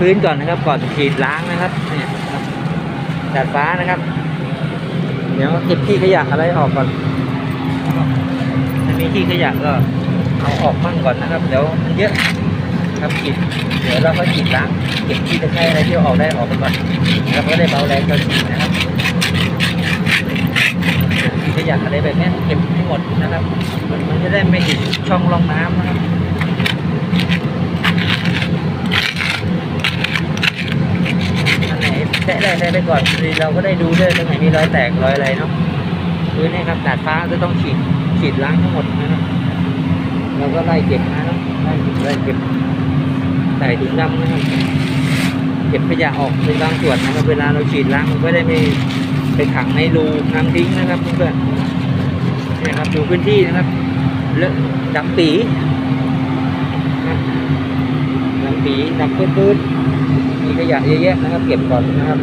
พื้นก่อนนะครับ ก่อนฉีดล้างนะครับเนี่ยครัดาดฟ้านะครับ เดี๋ยวเก็บขี้ขยะอะไรออกก่อนถ้ามีขี้ขยะก็เอาออกมั่งก่อนนะครับ เดี๋ยวมันเยอะครับฉีดเดี๋ยวเราก็ฉีดล้างเก็บขี้ตะไคร้อะไรที่อออกได้ออกไปก่อนแล้วก็ได้เบาแรงตอนฉีดนะครับขี้ขยะอะไรแบบนี้เก็บให้หมดนะครับ มันจะได้ไม่ติดช่องรองน้ำนะครับ อันไหนแตะได้แตะไปก่อนเราก็ได้ดูด้วยตรงไหนมีรอยแตกรอยอะไรเนาะพื้นนี่ครับดาดฟ้าก็ต้องฉีดฉีดล้างทั้งหมดนะครับเราก็ไล่เก็บนะครับไล่เก็บไล่เก็บใส่ถุงดำนะครับเก็บขยะออกเป็นบางส่วนนะครับเวลาเราฉีดล้างมันก็ได้ไม่ไปขังในรูน้ำทิ้งนะครับเพื่อนๆนี่ครับดูพื้นที่นะครับเลอะดำปีดำปีดำปื้ดๆ มีขยะเยอะแยะนะครับ เก็บก่อนนะครับ